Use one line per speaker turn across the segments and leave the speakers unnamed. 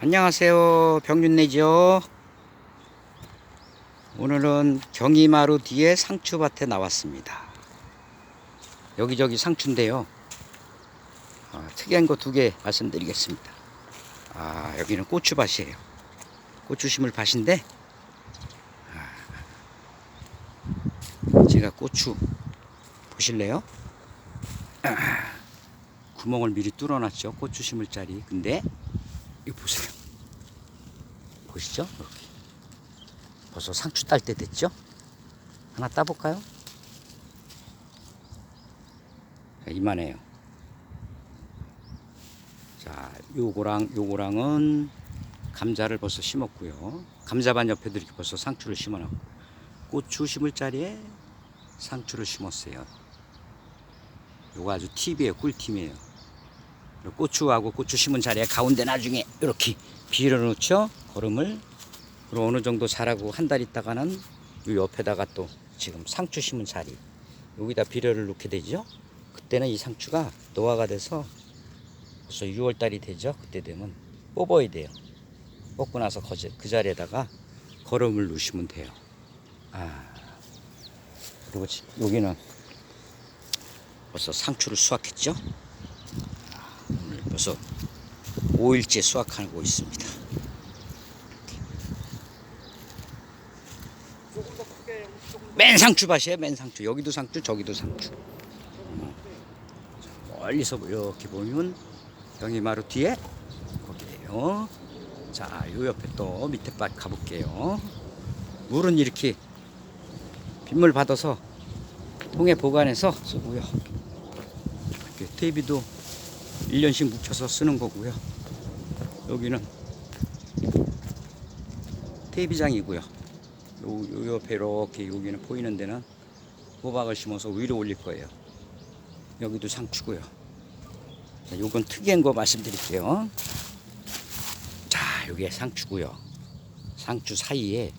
안녕하세요. 병윤내죠. 오늘은 경이마루 뒤에 상추밭에 나왔습니다. 여기저기 상추인데요. 아, 특이한 거 두 개 말씀드리겠습니다. 아, 여기는 고추밭이에요. 고추 심을 밭인데, 아, 제가 고추 보실래요? 아, 구멍을 미리 뚫어놨죠. 고추 심을 자리. 근데 이거 보세요. 보시죠? 이렇게. 벌써 상추 딸 때 됐죠? 하나 따볼까요? 자, 이만해요. 자, 요거랑 요거랑은 감자를 벌써 심었고요. 감자반 옆에도 이렇게 벌써 상추를 심어놨고 고추 심을 자리에 상추를 심었어요. 요거 아주 팁이에요. 꿀팁이에요. 고추하고 고추 심은 자리에 가운데 나중에 이렇게 비려 놓죠. 거름을. 그리고 어느 정도 자라고 한 달 있다가는 요 옆에다가 또 지금 상추 심은 자리 여기다 비료를 놓게 되죠. 그때는 이 상추가 노화가 돼서 벌써 6월 달이 되죠. 그때 되면 뽑아야 돼요. 뽑고 나서 그 자리에다가 거름을 놓으시면 돼요. 아 그리고 지- 여기는 벌써 상추를 수확했죠. 벌써 5일째 수확하고 있습니다. 맨 상추밭이에요, 맨 상추. 여기도 상추, 저기도 상추. 음. 멀리서 이렇게 보면 경이마루 뒤에 거기에요. 자, 요 옆에 또 밑에 밭 가볼게요. 물은 이렇게 빗물 받아서 통에 보관해서 쓰고요. 이렇게 테이비도 1년씩 묵혀서 쓰는 거고요. 여기는 테이비장이고요. 요, 요 옆에 이렇게 여기는 보이는 데는 호박을 심어서 위로 올릴 거예요. 여기도 상추고요. 자, 요건 특이한 거 말씀드릴게요. 자, 요게 상추고요. 상추 사이에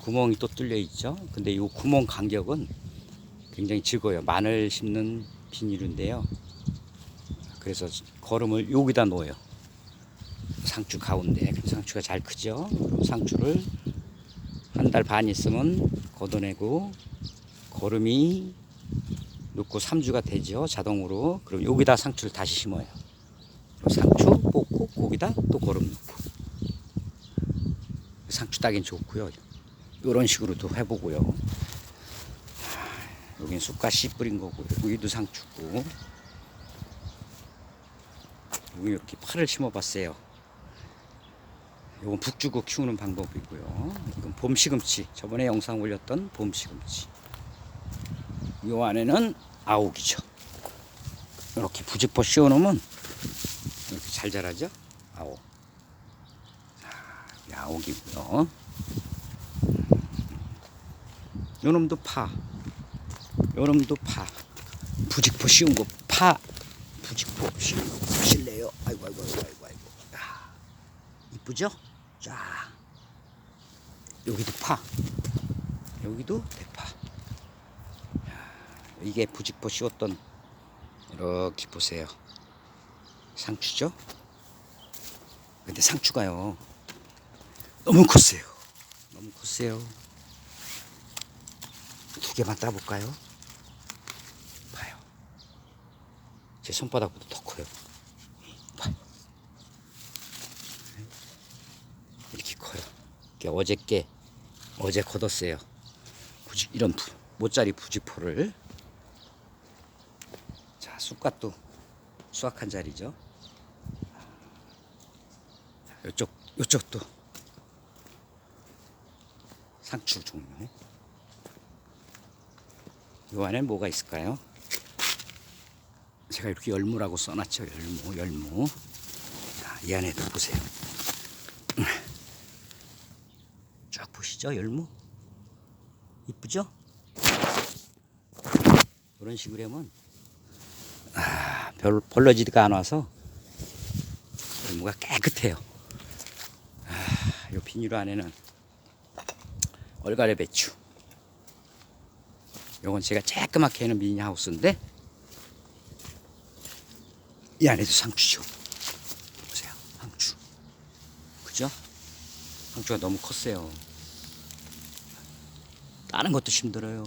구멍이 또 뚫려 있죠. 근데 요 구멍 간격은 굉장히 적어요. 마늘 심는 비닐인데요. 그래서 거름을 여기다 놓아요. 상추 가운데. 상추가 잘 크죠. 상추를 한 달 반 있으면 걷어내고 거름이 넣고 3주가 되죠. 자동으로. 그럼 여기다 상추를 다시 심어요. 상추 뽑고 거기다 또 거름 넣고. 상추 따긴 좋고요. 이런 식으로도 해보고요. 여긴 쑥갓씨 뿌린 거고요. 여기도 상추고. 이렇게 파를 심어봤어요. 이건 북주고 키우는 방법이고요. 이건 봄 시금치. 저번에 영상 올렸던 봄 시금치. 이 안에는 아욱이죠. 이렇게 부직포 씌워놓으면 이렇게 잘 자라죠. 아욱. 아욱이고요. 요놈도 파. 요놈도 파. 부직포 씌운 거 파. 부직포 씌운 거 보실래요? 아이고 아이고 아이고 아이고. 야, 이쁘죠? 자. 여기도 파. 여기도 대파. 야, 이게 부직포 씌웠던 이렇게 보세요. 상추죠? 근데 상추가요. 너무 컸어요. 너무 컸어요. 두 개만 따볼까요? 봐요. 제 손바닥보다 더 커요. 이렇게 커요. 이게 어저께 어제 걷었어요. 부지, 이런 부, 모짜리 부지포를 자 쑥갓도 수확한 자리죠. 자, 요쪽 요쪽도 상추 종류. 요 안에 뭐가 있을까요? 제가 이렇게 열무라고 써놨죠. 열무, 열무. 자, 이 안에도 보세요. 쫙 보시죠, 열무. 이쁘죠? 이런 식으로 하면 아, 별 벌러지가 안 와서 열무가 깨끗해요. 아, 요 비닐 안에는 얼갈의 배추. 요건 제가 쬐끄맣게 하는 미니 하우스인데 이 안에도 상추죠. 보세요, 상추. 상추가 너무 컸어요. 따는 것도 힘들어요.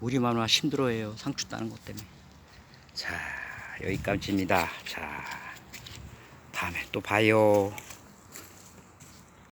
우리 마누라 힘들어해요. 상추 따는 것 때문에. 자, 여기까지입니다. 자, 다음에 또 봐요.